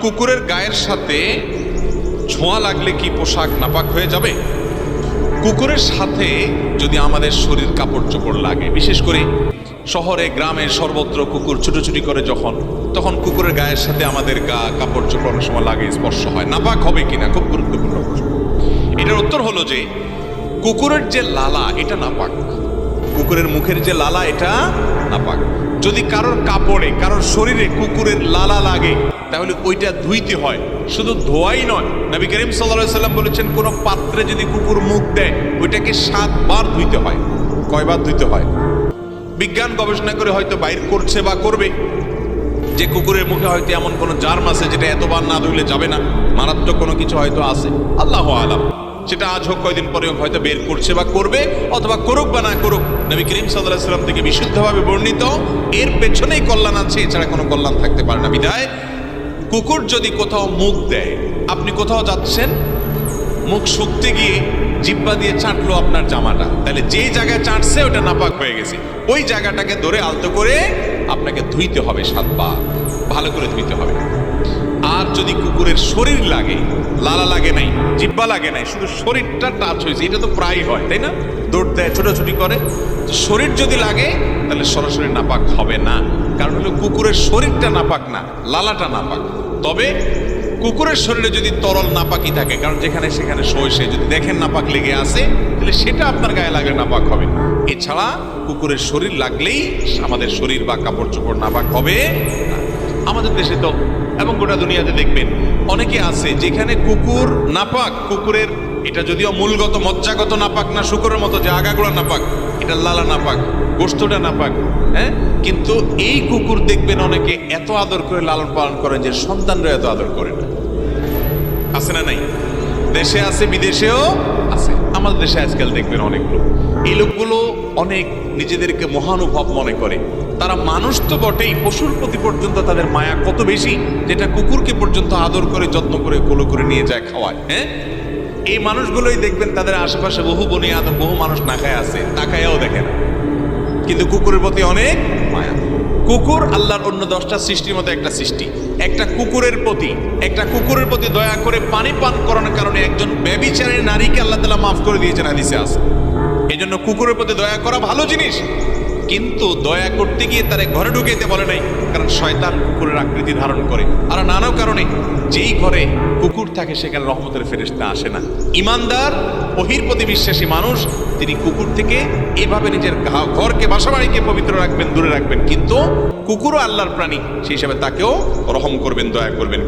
কুকুরের গায়ের সাথে ছোঁয়া লাগলে কি পোশাক নাপাক হয়ে যাবে? কুকুরের সাথে যদি আমাদের শরীর কাপড় চোপড় লাগে, বিশেষ করে শহরে, গ্রামে সর্বত্র কুকুর ছুটোছুটি করে যখন, তখন কুকুরের গায়ের সাথে আমাদের গা কাপড় চোপড় অনেক সময় লাগে, স্পর্শ হয়। নাপাক হবে কিনা? খুব গুরুত্বপূর্ণ প্রশ্ন। এটার উত্তর হলো যে, কুকুরের যে লালা, এটা নাপাক। কুকুরের মুখের যে লালা, এটা নাপাক। যদি কারোর কাপড়ে, কারোর শরীরে কুকুরের লালা লাগে, তাহলে ওইটা ধুইতে হয়। শুধু ধোয়াই নয়, নবী করিম সাল্লাহ সাল্লাম বলেছেন, কোনো পাত্রে যদি কুকুর মুখ দেয়, ওইটাকে সাতবার ধুইতে হয়, কয়বার ধুইতে হয়। বিজ্ঞান গবেষণা করে হয়তো বাইর করছে বা করবে। যে কুকুরের মুখে হয়তো এমন কোনো জার্ম আছে, যেটা এতবার না ধুইলে যাবে না। মারাত্মক কোনো কিছু হয়তো আছে। আল্লাহ আলাম। সেটা আজ হোক, কয়দিন পরে হয়তো বের করছে বা করবে, অথবা করুক বা না করুক, নবী করিম সাল্লাহ সাল্লাম থেকে বিশুদ্ধভাবে বর্ণিত, এর পেছনেই কল্যাণ আছে, এছাড়া কোনো কল্যাণ থাকতে পারে না। বিদায়, কুকুর যদি কোথাও মুখ দেয়, আপনি কোথাও যাচ্ছেন, মুখ শুকতে গিয়ে জিব্বা দিয়ে চাটলো আপনার জামাটা, তাহলে যেই জায়গায় চাটছে ওটা নাপাক হয়ে গেছে। ওই জায়গাটাকে ধরে আলতো করে আপনাকে ধুইতে হবে সাতবার, ভালো করে ধুইতে হবে। আর যদি কুকুরের শরীর লাগে, লালা লাগে নাই, জিব্বা লাগে নাই, শুধু শরীরটা টাচ হয়েছে, এটা তো প্রায় হয়, তাই না? দৌড় দেয়, ছোটাছুটি করে। শরীর যদি লাগে, তাহলে সরাসরি নাপাক হবে না। কারণ হলো কুকুরের শরীরটা নাপাক না, লালাটা নাপাক। তবে কুকুরের শরীরে যদি তরল নাপাকি থাকে, কারণ যেখানে সেখানে সইসে যদি দেখেন নাপাক লেগে আসে তাহলে সেটা আপনার গায়ে লাগলে নাপাক হবে। এছাড়া কুকুরের শরীর লাগলেই আমাদের শরীর বা কাপড় চোপড় নাপাক হবে। আমাদের দেশে তো, এবং গোটা দুনিয়াতে দেখবেন, অনেকে আছে যেখানে কুকুর নাপাক, কুকুরের এটা যদিও মূলগত, মজ্জাগত নাপাক না, শুকুরের মতো, যে আগাগুলো নাপাক, এটা লালা নাপাক গোস্তটা নাপাক হ্যাঁ? কিন্তু এই কুকুর দেখবেন অনেকে এত আদর করে লালন পালন করেন যে সন্তানরা এত আদর করে না। আছে না নাই? দেশে আছে, বিদেশেও আছে। আমাদের দেশে আজকাল দেখবেন অনেক লোক। এই লোকগুলো অনেক নিজেদেরকে মহানুভব মনে করে। তারা মানুষ তো বটেই, পশুর প্রতি পর্যন্ত তাদের মায়া কত বেশি, যেটা কুকুরকে পর্যন্ত আদর করে, যত্ন করে, কোলো করে নিয়ে যায় খাওয়ায় হ্যাঁ? এই মানুষগুলোই দেখবেন তাদের আশেপাশে বহু বনিয়াদ বহু মানুষ না খায় আছে তাকায়াও দেখে না। কিন্তু কুকুরের প্রতি অনেক মায়া। কুকুর আল্লাহর অন্য দশটা সৃষ্টির মতো একটা সৃষ্টি। একটা কুকুরের প্রতি, একটা কুকুরের প্রতি দয়া করে পানি পান করানোর কারণে একজন ব্যবিচারের নারীকে আল্লাহ তালা মাফ করে দিয়েছেন হাদিসে আস এই জন্য কুকুরের প্রতি দয়া করা ভালো জিনিস। কিন্তু দয়া করতে গিয়ে তারে ঘরে ঢুকে যেতে বলে নাই, কারণ শয়তান কুকুরের আকৃতি ধারণ করে। আর নানা কারণে যেই ঘরে কুকুর থাকে, সেখানে রহমতের ফেরেশতা আসে না। ইমানদার বহির প্রতি বিশ্বাসী মানুষ, তিনি কুকুর থেকে এভাবে নিজের ঘরকে, বাসাবাড়িকে পবিত্র রাখবেন, দূরে রাখবেন। কিন্তু কুকুরও আল্লাহর প্রাণী, সেই হিসাবে তাকেও রহম করবেন, দয়া করবেন।